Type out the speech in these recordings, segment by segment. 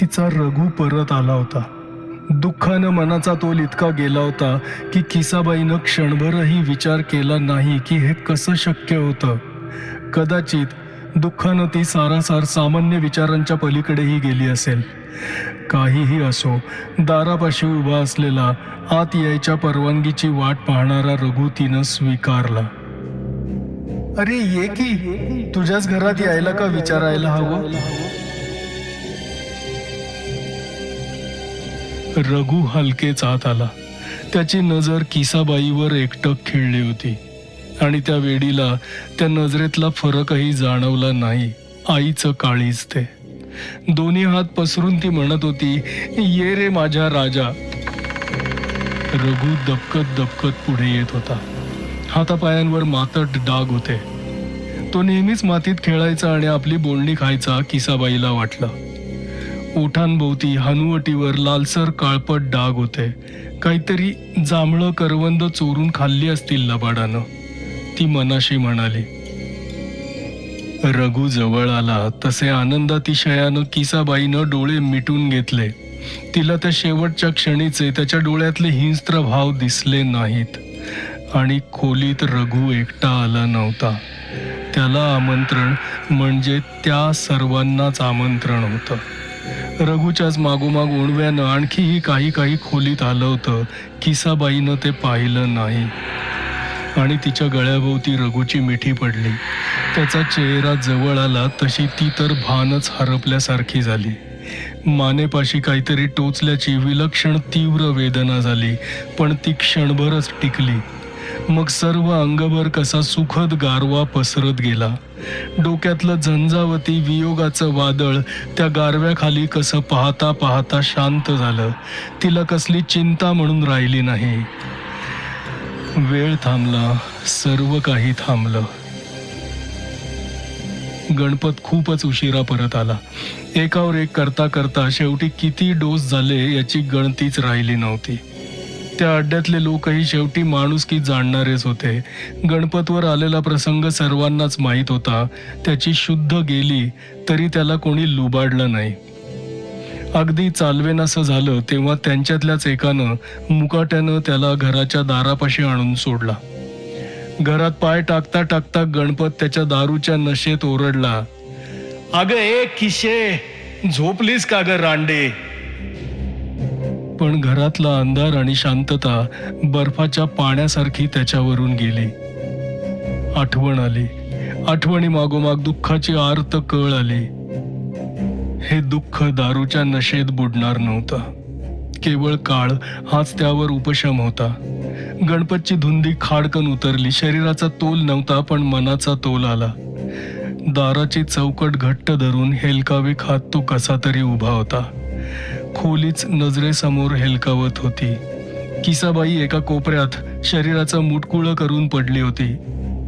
तिचा रघु परत आला होता. दुःखानं मनाचा तोल इतका गेला होता की किसाबाईनं क्षणभरही विचार केला नाही की हे कसं शक्य होतं. कदाचित दुःखानं ती सारासार सामान्य विचारांच्या पलीकडेही गेली असेल. काहीही असो दारापाशी उभा असलेला आत यायच्या परवानगीची वाट पाहणारा रघु तिनं स्वीकारला. अरे ये की. तुझ्याच घरात यायला का विचारायला हवं? रघु हलकेच आत आला. त्याची नजर किसाबाईवर एकटक खिळली होती. आणि त्या वेडीला त्या नजरेतला फरकही जाणवला नाही. आईचं काळीच ते. दोन्ही हात पसरून ती म्हणत होती ये रे माझ्या राजा. रघु दबकत दबकत पुढे येत होता. हातापायांवर मातट डाग होते. तो नेहमीच मातीत खेळायचा आणि आपली बोलणी खायचा किसाबाईला वाटलं. ओठांभोवती हनुवटीवर लालसर काळपट डाग होते. काहीतरी जांभळं करवंद चोरून खाल्ली असतील लबाडानं. ती मनाशी म्हणाली रघु जवळ आला तसे आनंदातिशयानं किसाबाईनं डोळे मिटून घेतले. तिला त्या शेवटच्या क्षणीचे त्याच्या डोळ्यातले हिंस्त्र भाव दिसले नाहीत. आणि खोलीत रघु एकटा आला नव्हता. त्याला आमंत्रण म्हणजे त्या सर्वांनाच आमंत्रण होतं. रघूच्याच मागोमाग ओणव्यानं आणखीही काही काही खोलीत आलं होतं. किसाबाईनं ते पाहिलं नाही. आणि तिच्या गळ्याभोवती रघूची मिठी पडली. त्याचा चेहरा जवळ आला तशी ती तर भानच हरपल्यासारखी झाली. मानेपाशी काहीतरी टोचल्याची विलक्षण तीव्र वेदना झाली पण ती क्षणभरच टिकली. मग सर्व अंगभर कसा सुखद गारवा पसरत गेला. डोक्यातलं झंझावती वियोगाचं वादळ त्या गारव्याखाली कसं पाहता पाहता शांत झालं. तिला कसली चिंता म्हणून राहिली नाही. वेळ थांबला सर्व काही थांबलं. गणपत खूपच उशिरा परत आला. एकावर एक करता करता शेवटी किती डोस झाले याची गणतीच राहिली नव्हती. त्या अड्ड्यातले लोकही शेवटी माणुसकी जाणणारेच होते. गणपतवर आलेला प्रसंग सर्वांनाच माहीत होता. त्याची शुद्ध गेली तरी त्याला कोणी लुबाडलं नाही. अगदी चालवेनासं झालं तेव्हा त्यांच्यातल्याच एकानं मुकाट्यानं त्याला घराच्या दारापाशी आणून सोडला. घरात पाय टाकता टाकता गणपत त्याच्या दारूच्या नशेत ओरडला. अग ए किशे झोपलीस का ग रांडे? पण घरातला अंधार आणि शांतता बर्फाच्या पाण्यासारखी त्याच्यावरून गेली. आठवण आली. आठवणी मागोमाग दुःखाची आर्त कळ आली. हे दुःख दारूच्या नशेत बुडणार नव्हतं. केवळ काळ हाच त्यावर उपशम होता. गणपतची धुंदी खाडकन उतरली. शरीराचा तोल नव्हता पण मनाचा तोल आला. दाराची चौकट घट्ट धरून हेलकावे खात तो कसा तरी उभा होता. खोलीच नजरेसमोर हेलकावत होती. किसाबाई एका कोपऱ्यात शरीराचं मुटकुळं करून पडली होती.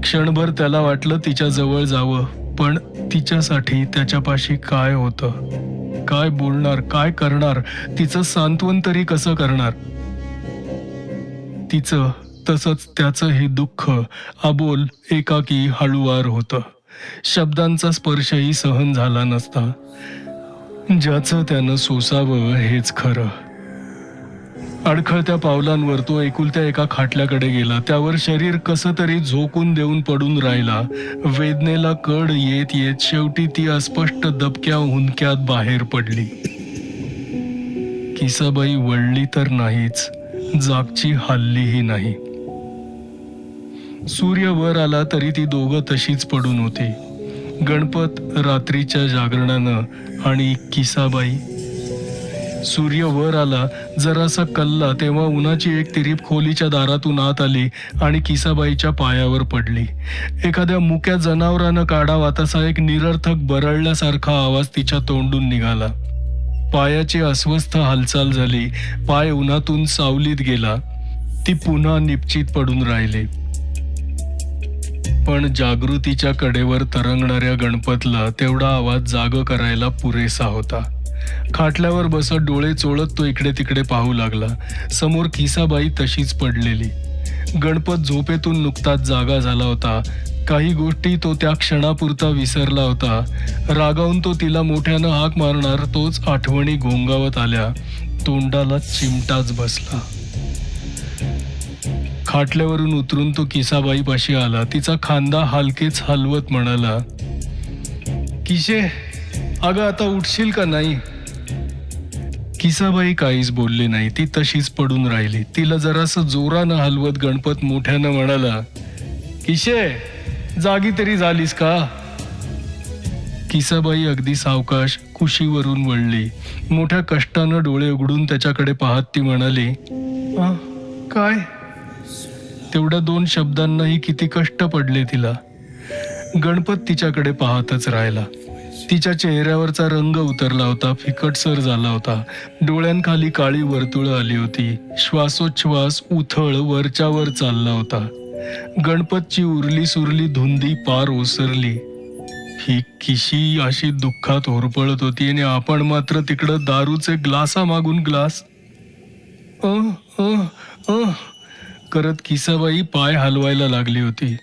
क्षणभर त्याला वाटलं तिच्या जवळ जावं पण तिच्यासाठी त्याच्यापाशी काय होतं? काय बोलणार काय करणार? तिचं सांत्वन तरी कसं करणार? तिचं तसंच त्याचं हे दुःख अबोल एकाकी हळुवार होतं. शब्दांचा स्पर्शही सहन झाला नसता. ज्याचं त्यानं सोसावं हेच खरं. अडखळत्या पावलांवर तो एकुलत्या एका खाटल्याकडे गेला. त्यावर शरीर कसं तरी झोकून देऊन पडून राहिला. वेदनेला कड येत येत शेवटी ती अस्पष्ट दबक्या हुंदक्यात बाहेर पडली. किसाबाई वळली तर नाहीच जागची हल्लीही नाही. सूर्य वर आला तरी ती दोघं तशीच पडून होती. गणपत रात्रीच्या जागरणानं आणि किसाबाई. सूर्य वर आला जरासा कल्ला तेव्हा उन्हाची एक तिरीप खोलीच्या दारातून आत आली आणि किसाबाईच्या पायावर पडली. एखाद्या मुक्या जनावरानं काढावा तसा एक निरर्थक बरळल्यासारखा आवाज तिच्या तोंडून निघाला. पायाची अस्वस्थ हालचाल झाली पाय उन्हातून सावलीत गेला. ती पुन्हा निपचित पडून राहिली. पण जागृतीच्या कडेवर तरंगणाऱ्या गणपतला तेवढा आवाज जाग करायला पुरेसा होता. खाटल्यावर बसत डोळे चोळत तो इकडे तिकडे पाहू लागला. समोर खिसाबाई तशीच पडलेली. गणपत झोपेतून नुकताच जागा झाला होता. काही गोष्टी तो त्या क्षणापुरता विसरला होता. रागावून तो तिला मोठ्यानं हाक मारणार तोच आठवणी घोंगावत आल्या. तोंडाला चिमटाच बसला. खाटल्यावरून उतरून तो किसाबाईपाशी आला. तिचा खांदा हलकेच हलवत म्हणाला किशे अगं आता उठशील का नाही? किसाबाई काहीच बोलली नाही. ती तशीच पडून राहिली. तिला जरासं जोरानं हलवत गणपत मोठ्यानं म्हणाला किशे जागी तरी झालीस का? किसाबाई अगदी सावकाश कुशीवरून वळली. मोठ्या कष्टानं डोळे उघडून त्याच्याकडे पाहत ती म्हणाली काय? तेवढ्या दोन शब्दांनाही किती कष्ट पडले तिला. गणपत तिच्याकडे पाहतच राहिला. तिच्या चेहऱ्यावरचा रंग उतरला होता फिकटसर झाला होता. डोळ्यांखाली काळी वर्तुळं आली होती. श्वासोच्छ्वास उथळ वरच्यावर चालला होता. गणपतची उरली सुरली धुंदी पार ओसरली. ही किशी अशी दुःखात होरपळत होती आणि आपण मात्र तिकडं दारूचे ग्लासा मागून ग्लास अ अ अ. करत किसाबाई पाय हलवायला लागली होती.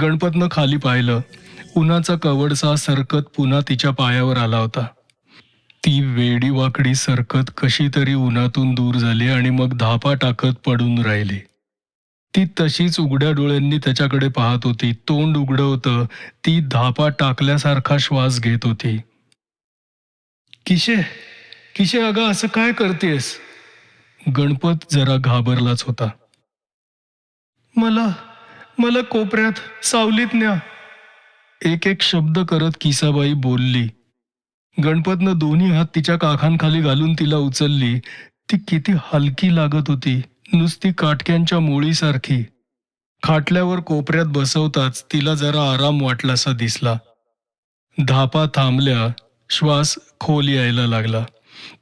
गणपतनं खाली पाहिलं. उन्हाचा कवडसा सरकत पुन्हा तिच्या पायावर आला होता. ती वेडी वाकडी सरकत कशी तरी उन्हातून दूर झाली आणि मग धापा टाकत पडून राहिली. ती तशीच उघड्या डोळ्यांनी त्याच्याकडे पाहत होती. तोंड उघडं होतं. ती धापा टाकल्यासारखा श्वास घेत होती. किशे किशे अगं असं काय करतेस? गणपत जरा घाबरलाच होता. मला मला कोपऱ्यात सावलीत न्या. एक एक शब्द करत किसाबाई बोलली. गणपतनं दोन्ही हात तिच्या काखांखाली घालून तिला उचलली. ती किती हलकी लागत होती नुसती काटक्यांच्या मोळीसारखी. खाटल्यावर कोपऱ्यात बसवताच तिला जरा आराम वाटलासा दिसला. धापा थांबल्या श्वास खोल यायला लागला.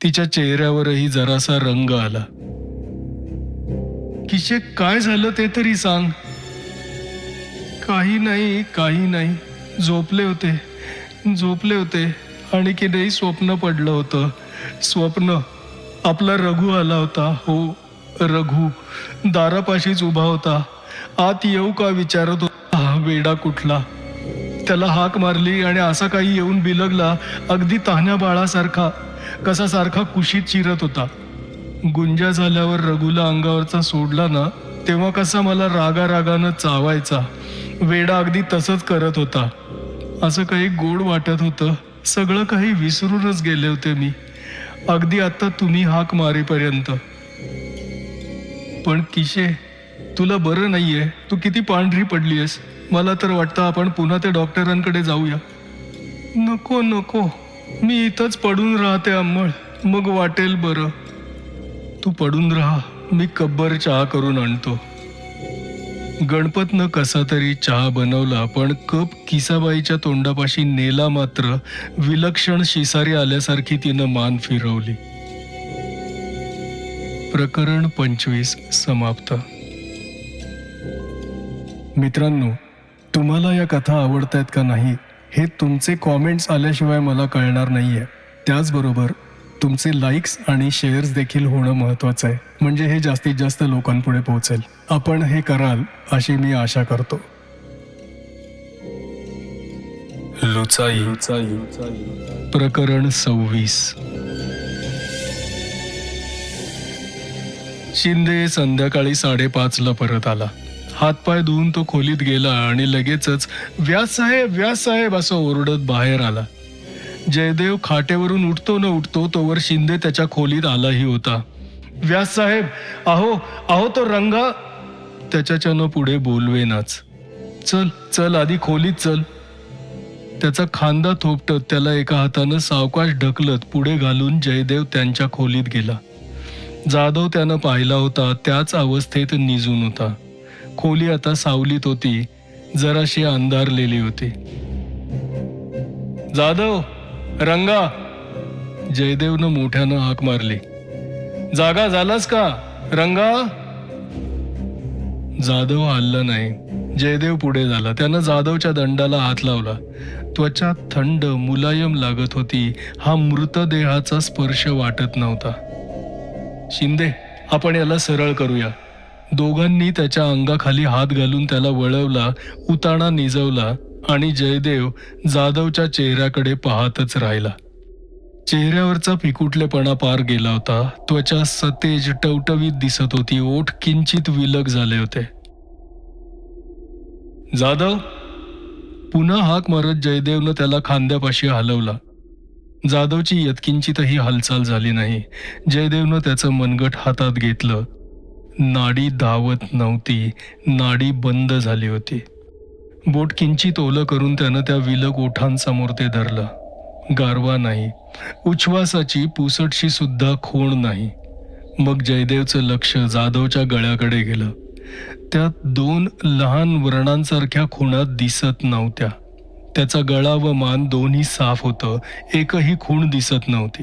तिच्या चेहऱ्यावरही जरासा रंग आला. किशे काय झालं ते तरी सांग. काही नाही काही नाही. झोपले होते. झोपले होते. आणि की नाही स्वप्न पडलं होतं. स्वप्न. आपला रघु आला होता. हो रघु. दारापाशीच उभा होता. आत येऊ का विचारत होता. हा वेडा कुठला? त्याला हाक मारली आणि असा काही येऊन बिलगला. अगदी तान्या बाळासारखा कसा सारखा कुशीत चिरत होता. गुंजा झाल्यावर रघुला अंगावरचा सोडला ना तेव्हा कसा मला रागा रागानं चावायचा. वेडा अगदी तसंच करत होता. असं काही गोड वाटत होतं सगळं काही विसरूनच गेले होते मी. अगदी आता तुम्ही हाक मारेपर्यंत. पण किशे तुला बरं नाहीये तू किती पांढरी पडली आहेस मला तर वाटतं आपण पुन्हा त्या डॉक्टरांकडे जाऊया. नको नको. मी इथंच पडून राहते अंमळ मग वाटेल बरं. तू पडून राहा. मी कब्बर चहा करून आणतो. गणपतनं कसा तरी चहा बनवला पण कप किसाबाईच्या तोंडापाशी नेला मात्र विलक्षण शिसारी आल्यासारखी तिनं मान फिरवली. प्रकरण पंचवीस समाप्त. मित्रांनो तुम्हाला या कथा आवडत आहेत का नाही हे तुमचे कॉमेंट्स आल्याशिवाय मला कळणार नाहीये. त्याचबरोबर तुमचे लाईक्स आणि शेअर्स देखील होणं महत्वाचं आहे. म्हणजे हे जास्तीत जास्त लोकांपुढे पोहोचेल. आपण हे कराल अशी मी आशा करतो. लुचाई. प्रकरण सव्वीस. शिंदे संध्याकाळी साडेपाचला परत आला. हातपाय धुवून तो खोलीत गेला आणि लगेचच व्यास साहेब व्यास साहेब असं ओरडत बाहेर आला. जयदेव खाटेवरून उठतो न उठतो तोवर शिंदे त्याच्या खोलीत आलाही होता. व्यास साहेब अहो अहो तो रंगा. त्याच्याच्यानं पुढे बोलवेनाच. चल चल आधी खोलीत चल. त्याचा खांदा थोपटत त्याला एका हातानं सावकाश ढकलत पुढे घालून जयदेव त्यांच्या खोलीत गेला. जाधव त्यानं पाहिला होता त्याच अवस्थेत निजून होता. खोली आता सावलीत होती जराशी अंधारलेली होती. जाधव! रंगा जयदेवनं मोठ्यानं हाक मारली. जागा झालास का? रंगा? जाधव हल्ला नाही. जयदेव पुढे झाला. त्यानं जाधवच्या दंडाला हात लावला. त्वचा थंड मुलायम लागत होती. हा मृतदेहाचा स्पर्श वाटत नव्हता. शिंदे आपण याला सरळ करूया. दोघांनी त्याच्या अंगाखाली हात घालून त्याला वळवला उताणा निजवला. आणि जयदेव जाधवच्या चेहऱ्याकडे पाहतच राहिला. चेहऱ्यावरचा पिकुटलेपणा पार गेला होता. त्वचा सतेज टवटवीत दिसत होती. ओठ किंचित विलग झाले होते. जाधव पुन्हा हाक मारत जयदेवनं त्याला खांद्यापाशी हलवला. जाधवची यत्किंचितही हालचाल झाली नाही. जयदेवनं त्याचं मनगट हातात घेतलं. नाडी धावत नव्हती. नाडी बंद झाली होती. बोट किंचित ओलं करून त्यानं त्या विलग ओठांसमोर ते धरलं. गारवा नाही. उच्छ्वासाची पुसटशी सुद्धा खूण नाही. मग जयदेवचं लक्ष जाधवच्या गळ्याकडे गेलं. त्यात दोन लहान व्रणांसारख्या खुणा दिसत नव्हत्या. त्याचा गळा व मान दोन्ही साफ होतं. एकही खूण दिसत नव्हती.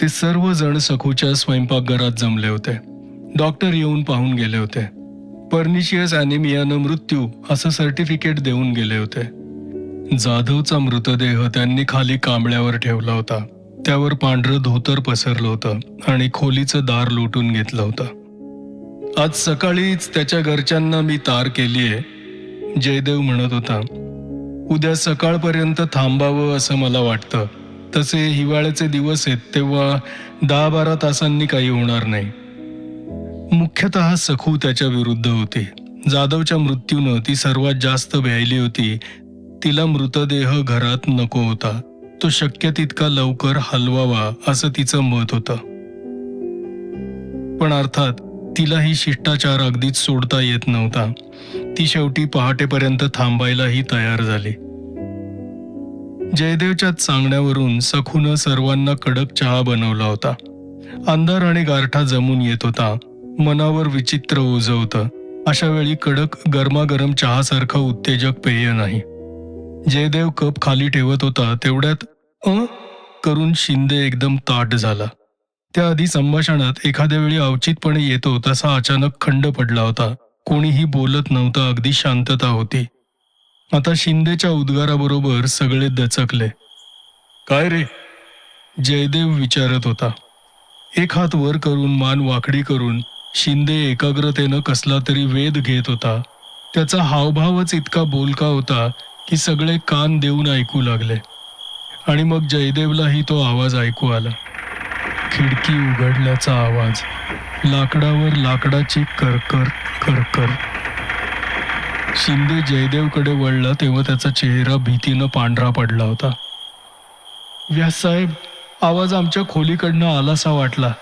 ते सर्वजण सखूच्या स्वयंपाकघरात जमले होते. डॉक्टर येऊन पाहून गेले होते. पर्निशियस अॅनिमियानं मृत्यू असं सर्टिफिकेट देऊन गेले होते. जाधवचा मृतदेह त्यांनी खाली कांबळ्यावर ठेवला होता. त्यावर पांढरं धोतर पसरलं होतं आणि खोलीचं दार लोटून घेतलं होतं. आज सकाळीच त्याच्या घरच्यांना मी तार केलीये जयदेव म्हणत होता. उद्या सकाळपर्यंत थांबावं असं मला वाटतं. तसे हिवाळ्याचे दिवस आहेत तेव्हा दहा बारा तासांनी काही होणार नाही. मुख्यतः सखू त्याच्या विरुद्ध होती. जाधवच्या मृत्यूनं ती सर्वात जास्त भ्यायली होती. तिला मृतदेह घरात नको होता. तो शक्य तितका लवकर हलवावा असं तिचं मत होतं. पण अर्थात तिलाही शिष्टाचार अगदीच सोडता येत नव्हता. ती शेवटी पहाटेपर्यंत थांबायलाही तयार झाली. जयदेवच्या सांगण्यावरून सखूनं सर्वांना कडक चहा बनवला होता. अंधार आणि गारठा जमून येत होता. मनावर विचित्र उजवतं अशा वेळी कडक गरमागरम चहासारखं उत्तेजक पेय नाही. जयदेव कप खाली ठेवत होता तेवढ्यात अ? करून शिंदे एकदम ताट झाला. त्याआधी संभाषणात एखाद्या वेळी अवचितपणे येतो तसा अचानक खंड पडला होता. कोणीही बोलत नव्हतं अगदी शांतता होती. आता शिंदेच्या उद्गाराबरोबर सगळे दचकले. काय रे? जयदेव विचारत होता. एक हात वर करून मान वाकडी करून शिंदे एकाग्रतेनं कसला तरी वेध घेत होता. त्याचा हावभावच इतका बोलका होता की सगळे कान देऊन ऐकू लागले. आणि मग जयदेवलाही तो आवाज ऐकू आला. खिडकी उघडल्याचा आवाज. लाकडावर लाकडाची करकर करकर. शिंदे जयदेवकडे वळला तेव्हा त्याचा चेहरा भीतीनं पांढरा पडला होता. व्याससाहेब आवाज आमच्या खोलीकडनं आलासा वाटला.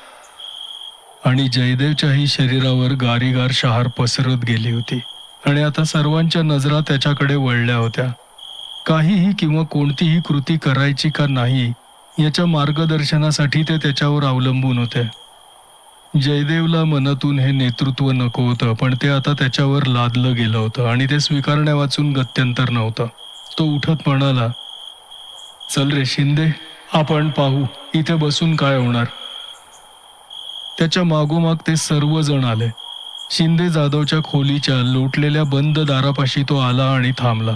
आणि जयदेवच्याही शरीरावर गारीगार शहार पसरत गेली होती. आणि आता सर्वांच्या नजरा त्याच्याकडे वळल्या होत्या. काहीही किंवा कोणतीही कृती करायची का नाही याच्या मार्गदर्शनासाठी ते त्याच्यावर अवलंबून होते. जयदेवला मनातून हे नेतृत्व नको होतं पण ते आता त्याच्यावर लादलं गेलं होतं आणि ते स्वीकारण्या वाचून गत्यंतर नव्हतं. तो उठत म्हणाला चल रे शिंदे आपण पाहू इथे बसून काय होणार? त्याच्या मागोमाग ते सर्वजण आले. शिंदे जाधवच्या खोलीच्या लोटलेल्या बंद दारापाशी तो आला आणि थांबला.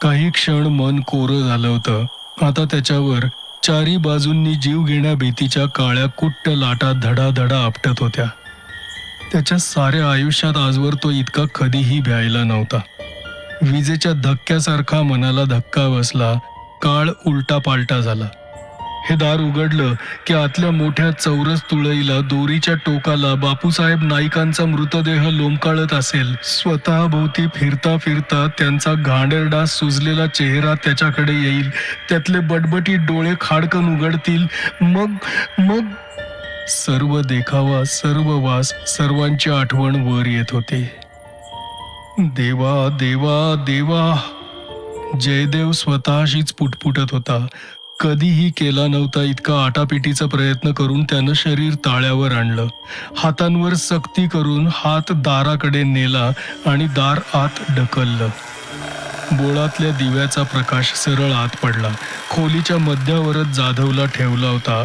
काही क्षण मन कोरं झालं होतं. आता त्याच्यावर चारी बाजूंनी जीव घेण्या भीतीच्या काळ्या कुट्ट लाटा धडाधडा आपटत होत्या. त्याच्या साऱ्या आयुष्यात आजवर तो इतका कधीही भ्यायला नव्हता. विजेच्या धक्क्यासारखा मनाला धक्का बसला काळ उलटा पालटा झाला. हे दार उघडलं की आतल्या मोठ्या चौरस तुळईला दोरीच्या टोकाला बापूसाहेब नाईकांचा मृतदेह लोंबकाळत असेल. स्वतः भोवती फिरता फिरता त्यांचा घाणेरडा सुजलेला चेहरा त्याच्याकडे येईल. त्यातले बटबटी डोळे खाडकन उघडतील. मग मग सर्व देखावा सर्व वास सर्वांची आठवण वर येत होती. देवा देवा देवा. जयदेव स्वतःशीच पुटपुटत होता. कधीही केला नव्हता इतका आटापिटीचा प्रयत्न करून त्यानं शरीर ताळ्यावर आणलं. हातांवर सक्ती करून हात दाराकडे नेला आणि दार आत ढकललं. बोळातल्या दिव्याचा प्रकाश सरळ आत पडला. खोलीच्या मध्यावरच जाधवला ठेवला होता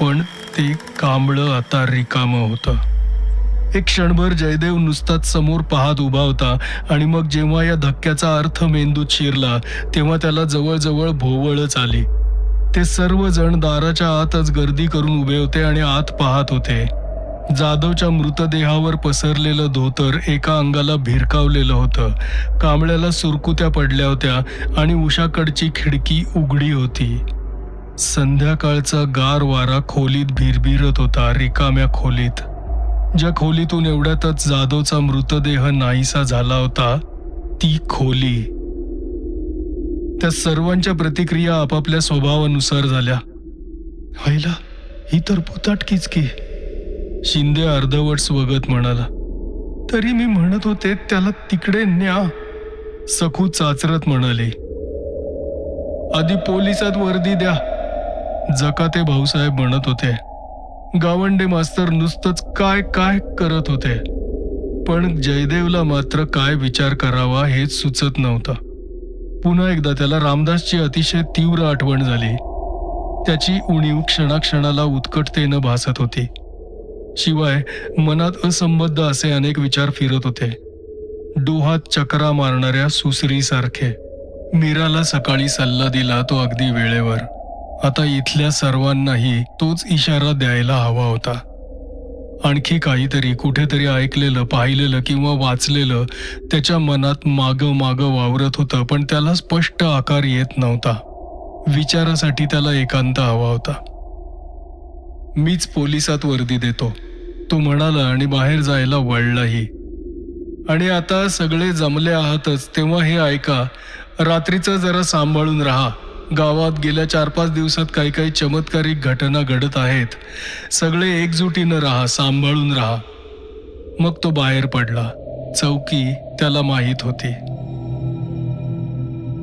पण ते कांबळं आता रिकामं होतं. एक क्षणभर जयदेव नुसताच समोर पाहत उभा होता आणि मग जेव्हा या धक्क्याचा अर्थ मेंदूत शिरला तेव्हा त्याला जवळजवळ भोवळच आली. ते सर्वजण दाराच्या आतच गर्दी करून उभे होते आणि आत पाहत होते. जाधवच्या मृतदेहावर पसरलेलं धोतर एका अंगाला भिरकावलेलं होतं. कांबळ्याला सुरकुत्या पडल्या होत्या आणि उषाकडची खिडकी उघडी होती. संध्याकाळचा गार वारा खोलीत भिरभिरत होता रिकाम्या खोलीत. ज्या खोलीतून एवढ्यातच जाधवचा मृतदेह नाहीसा झाला होता ती खोली. त्या सर्वांच्या प्रतिक्रिया आपापल्या स्वभावानुसार झाल्या. व्हायला ही तर भुताटकीच की. शिंदे अर्धवट स्वगत म्हणाला. तरी मी म्हणत होते त्याला तिकडे न्या सखू चाचरत म्हणाली. आधी पोलिसात वर्दी द्या जकाते भाऊसाहेब म्हणत होते. गावंडे मास्तर नुसतंच काय काय करत होते. पण जयदेवला मात्र काय विचार करावा हेच सुचत नव्हतं. पुन्हा एकदा त्याला रामदासची अतिशय तीव्र आठवण झाली. त्याची उणीव क्षणाक्षणाला उत्कटतेनं भासत होती. शिवाय मनात असंबद्ध असे अनेक विचार फिरत होते. डोहात चकरा मारणाऱ्या सुसरीसारखे. मीराला सकाळी सल्ला दिला तो अगदी वेळेवर. आता इथल्या सर्वांनाही तोच इशारा द्यायला हवा होता. आणखी काहीतरी कुठेतरी ऐकलेलं पाहिलेलं किंवा वाचलेलं त्याच्या मनात मागं मागं वावरत होतं पण त्याला स्पष्ट आकार येत नव्हता. विचारासाठी त्याला एकांत हवा होता. मीच पोलिसात वर्दी देतो. तो म्हणाला आणि बाहेर जायला वळलाही. आणि आता सगळे जमले आहातच तेव्हा हे ऐका. रात्रीचं जरा सांभाळून राहा. गावात गेल्या चार पाच दिवसात काही काही चमत्कारिक घटना घडत आहेत. सगळे एकजुटीनं राहा सांभाळून राहा. मग तो बाहेर पडला. चौकी त्याला माहीत होती.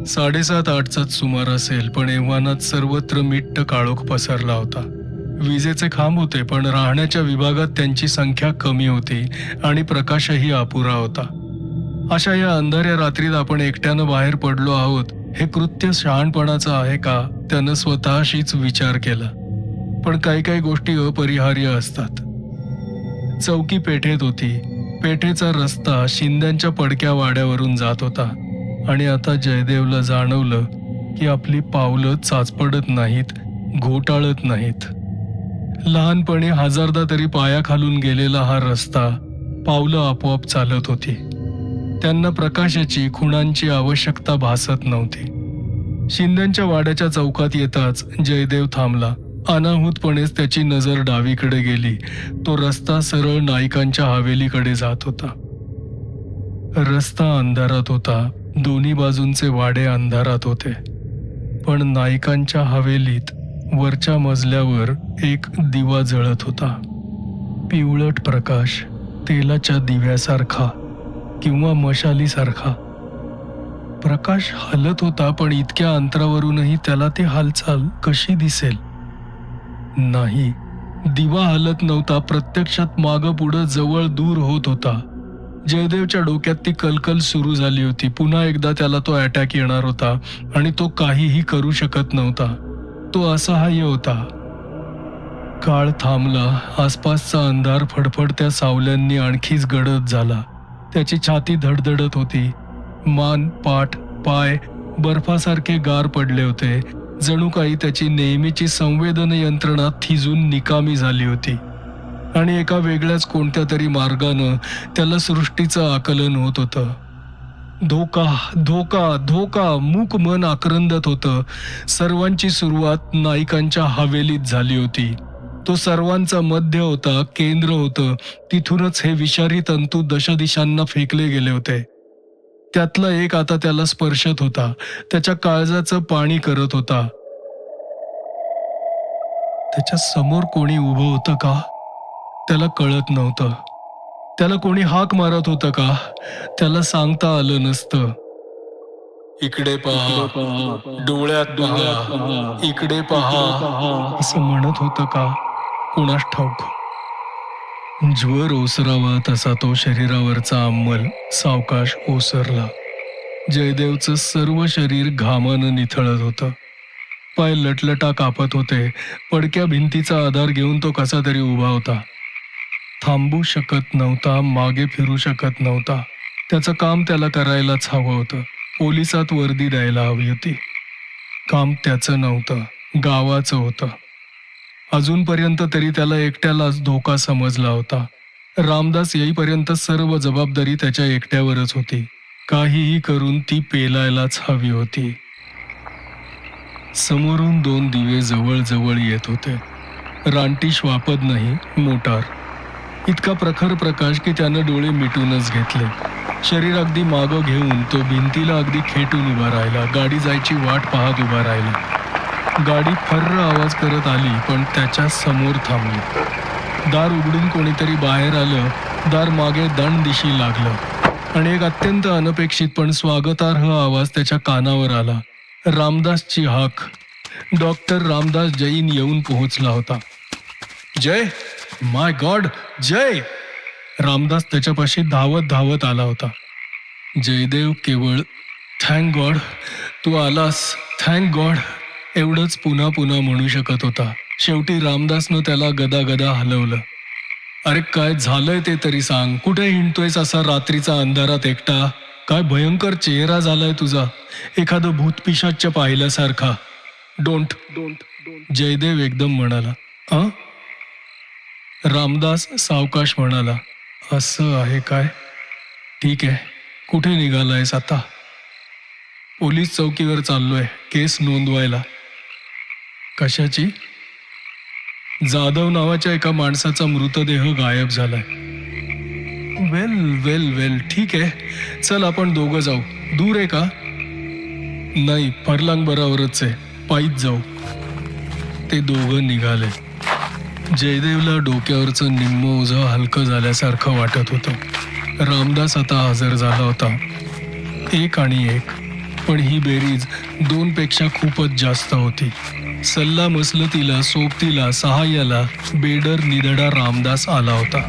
साडेसात आठचाच सुमार असेल पण एव्हानात सर्वत्र मिट्ट काळोख पसरला होता. विजेचे खांब होते पण राहण्याच्या विभागात त्यांची संख्या कमी होती आणि प्रकाशही अपुरा होता. अशा या अंधाऱ्या रात्रीत आपण एकट्यानं बाहेर पडलो आहोत हे कृत्य शहाणपणाचं आहे का? त्यानं स्वतःशीच विचार केला. पण काही काही गोष्टी अपरिहार्य असतात. चौकी पेठेत होती. पेठेचा रस्ता शिंद्यांच्या पडक्या वाड्यावरून जात होता. आणि आता जयदेवला जाणवलं की आपली पावलं चाचपडत नाहीत घोटाळत नाहीत. लहानपणी हजारदा तरी पायाखालून गेलेला हा रस्ता पावलं आपोआप चालत होती. त्यांना प्रकाशाची खुणांची आवश्यकता भासत नव्हती. शिंद्यांच्या वाड्याच्या चौकात येताच जयदेव थांबला. अनाहूतपणेच त्याची नजर डावीकडे गेली. तो रस्ता सरळ नायकांच्या हवेलीकडे जात होता. रस्ता अंधारात होता. दोन्ही बाजूंचे वाडे अंधारात होते. पण नाईकांच्या हवेलीत वरच्या मजल्यावर एक दिवा जळत होता. पिवळट प्रकाश तेलाच्या दिव्यासारखा. किंवा मशालीसारखा. प्रकाश हलत होता पण इतक्या अंतरावरूनही त्याला ती हालचाल कशी दिसेल? नाही. दिवा हलत नव्हता प्रत्यक्षात मागं पुढं जवळ दूर होत होता. जयदेवच्या डोक्यात ती कलकल सुरू झाली होती. पुन्हा एकदा त्याला तो अटॅक येणार होता आणि तो काहीही करू शकत नव्हता. तो असहाय्य होता. काळ थांबला. आसपासचा अंधार फडफडत्या सावल्यांनी आणखीच गडद झाला. त्याची छाती धडधडत होती. मान पाठ पाय बर्फासारखे गार पडले होते. जणू काही त्याची नेहमीची संवेदन यंत्रणा थिजून निकामी झाली होती. आणि एका वेगळ्याच कोणत्या तरी मार्गानं त्याला सृष्टीचं आकलन होत होतं. धोका धोका धोका मूक मन आक्रंदत होतं. सर्वांची सुरुवात नायिकांच्या हवेलीत झाली होती. तो सर्वांचा मध्य होता केंद्र होतं. तिथूनच हे विषारी तंतू दशदिशांना फेकले गेले होते. त्यातला एक आता त्याला स्पर्शत होता. त्याच्या काळजाचं पाणी करत होता. त्याच्यासमोर कोणी उभं होतं का? त्याला कळत नव्हतं. त्याला कोणी हाक मारत होतं का? त्याला सांगता आलं नसतं. इकडे पहा. डोळ्यात डोळ्यात इकडे पहा. असं म्हणत होतं का? कुणास ठाऊक. ज्वर ओसरावा तसा तो शरीरावरचा अंमल सावकाश ओसरला. जयदेवचं सर्व शरीर घामानं निथळत होतं. पाय लटलटा कापत होते पडक्या भिंतीचा आधार घेऊन तो कसा तरी उभा होता. थांबू शकत नव्हता मागे फिरू शकत नव्हता. त्याचं काम त्याला करायलाच हवं होतं. पोलिसात वर्दी द्यायला हवी होती. काम त्याचं नव्हतं गावाचं होतं. अजूनपर्यंत तरी त्याला एकट्यालाच धोका समजला होता. रामदास येईपर्यंत सर्व जबाबदारी त्याच्या एकट्यावरच होती. काहीही करून ती पेलायलाच हवी होती. समोरून दोन दिवे जवळ जवळ येत होते. रानटी श्वापद नाही मोटार. इतका प्रखर प्रकाश की त्यानं डोळे मिटूनच घेतले. शरीर अगदी मागं घेऊन तो भिंतीला अगदी खेटून उभा राहिला. गाडी जायची वाट पाहत उभा राहिला. गाडी फर्र आवाज करत आली पण त्याच्यासमोर थांबली. दार उघडून कोणीतरी बाहेर आलं दार मागे दंड दिशी लागलं. आणि एक अत्यंत अनपेक्षित पण स्वागतार्ह आवाज त्याच्या कानावर आला. रामदासची हाक. डॉक्टर रामदास जैन येऊन पोहोचला होता. जय? माय गॉड! जय? रामदास त्याच्यापाशी धावत धावत आला होता. जयदेव केवळ थँक गॉड तू आलास थँक गॉड. एवढंच पुन्हा पुन्हा म्हणू शकत होता. शेवटी रामदासनं त्याला गदा गदा हलवलं. अरे काय झालंय ते तरी सांग. कुठे हिंडतोयस असा रात्रीचा अंधारात एकटा? काय भयंकर चेहरा झालाय तुझा. एखादं भूतपिशाच्या पाहिल्यासारखा. डोंट डोंट जयदेव एकदम म्हणाला आ रामदास सावकाश म्हणाला असं आहे काय? ठीक आहे. कुठे निघालायस आता? पोलीस चौकीवर चाललोय. केस नोंदवायला. कशाची? जाधव नावाच्या एका माणसाचा मृतदेह गायब झालाय. वेल वेल वेल ठीक आहे. चल आपण दोघं जाऊ. दूर आहे का? नाही फरलांग बरावरच आहे. पायीच जाऊ. ते दोघं निघाले. जयदेवला डोक्यावरचं निम्म ओझं हलकं झाल्यासारखं वाटत होतं. रामदास आता हजर झाला होता. एक आणि एक. पण ही बेरीज दोनपेक्षा खूपच जास्त होती. सल्ला मसलतीला सोबतीला सहाय्याला बेडर निधडा रामदास आला होता.